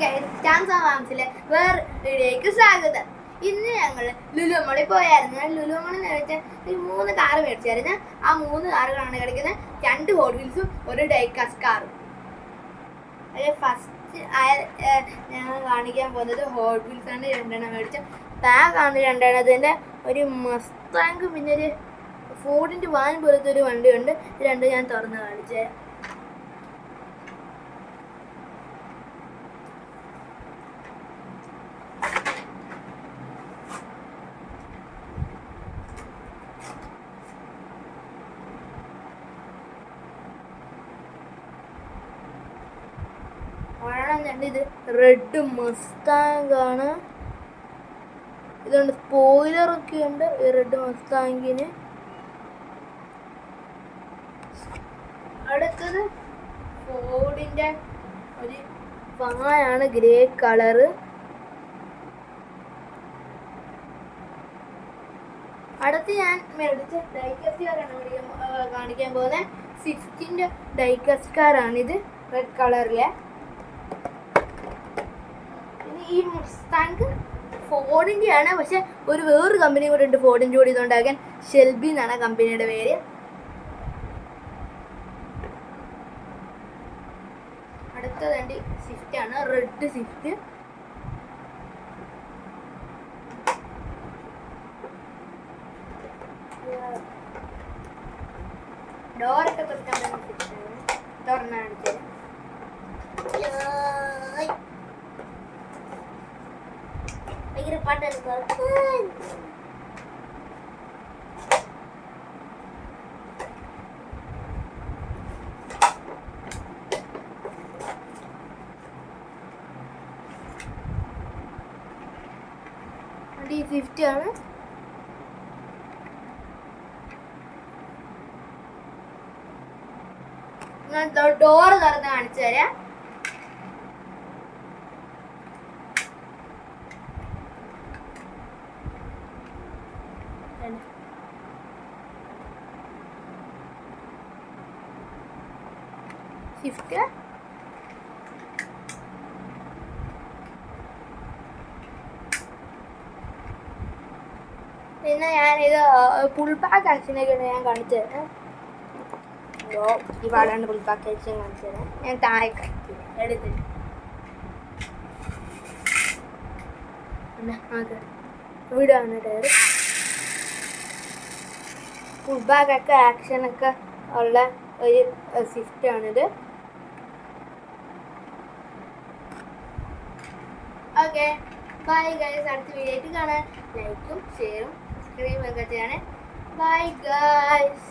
മാംസിലെ വേറെ വീഡിയോയ്ക്ക് സ്വാഗതം. ഇന്ന് ഞങ്ങൾ ലുലുമോളിൽ പോയായിരുന്നു. ലുലുമോളിൽ വെച്ചാൽ ഒരു മൂന്ന് കാറ് മേടിച്ചായിരുന്നു ആ മൂന്ന് കാറുകളാണ് കിടക്കുന്നത്. രണ്ട് ഹോട്ട് വീൽസും ഒരു ഡൈക്കാസ് കാറും അതിൽ ഫസ്റ്റ് ഞങ്ങൾ കാണിക്കാൻ പോകുന്നത് ഹോട്ട് ആണ്. രണ്ടെണ്ണം മേടിച്ച. ബാഗാണ് രണ്ടെണ്ണത്തിന്റെ ഒരു മസ്താങ്ക് പിന്നെ ഒരു ഫോർഡിന്റെ വാൻ പോലത്തെ ഒരു വണ്ടിയുണ്ട്. രണ്ടും ഞാൻ തുറന്ന് കാണിച്ചേ കണ്ട്? ഇത് റെഡ് മസ്താങ്കാണ് ഇതുകൊണ്ട് സ്പോയിലർ ഒക്കെ ഉണ്ട്. ഈ റെഡ് മസ്താങ്കിന് അടുത്തത് ഫോർഡിന്റെ ഒരു വായാണ് ഗ്രേ കളറ് അടുത്ത് ഞാൻ മേടിച്ച ഡൈക്കസ്റ്റ് കാണിക്കാൻ പോകുന്നത് സിഫ്റ്റിന്റെ ഡൈക്കസ്റ്റ് കാറാണിത് റെഡ് കളറിലെ ഈ മുസ്താങ്ക് ഫോർഡിന്റെ ആണ് പക്ഷെ ഒരു വേറൊരു കമ്പനി കൂടെ ഉണ്ട് ഫോർഡിന്റെ കൂടി ഇതുണ്ടാക്കാൻ. ഷെൽബി എന്നാണ് കമ്പനിയുടെ പേര്. അടുത്തതണ്ടി സിഫ്റ്റ് സ്വിഫ്റ്റ് ആണ്. റെഡ് സ്വിഫ്റ്റ് ഡോറൊക്കെ തുറക്കാൻ തുറന്നാണ് ഭയങ്കര പാട്ടാണ് തുറക്കാൻ ഡി ഫിഫ്റ്റി ആണ്. ഞാൻ ഡോറ് തുറന്ന് കാണിച്ചു തരാം ഫിഫ്റ്റ് പിന്നെ ഞാനിത് ഫുൾ പാക്ക് ആക്ഷനൊക്കെയാണ് ഞാൻ കാണിച്ചത് ഓ ഈ പാടാണ്ട് ഫുൾ പാക്ക് ആക്ഷൻ കാണിച്ചത് ഞാൻ താഴെ എടുത്തിട്ട് വീടാണ് ടയർ ഫുൾ ബാഗൊക്കെ ആക്ഷനൊക്കെ ഉള്ള ഒരു സ്വിഫ്റ്റ് ഓക്കെ ബൈ ഗൈസ് അടുത്ത വീഡിയോ ആയിട്ട് കാണാൻ ലൈക്കും ഷെയറും സബ്സ്ക്രൈബും ഒക്കെ ചെയ്യണേ. Bye guys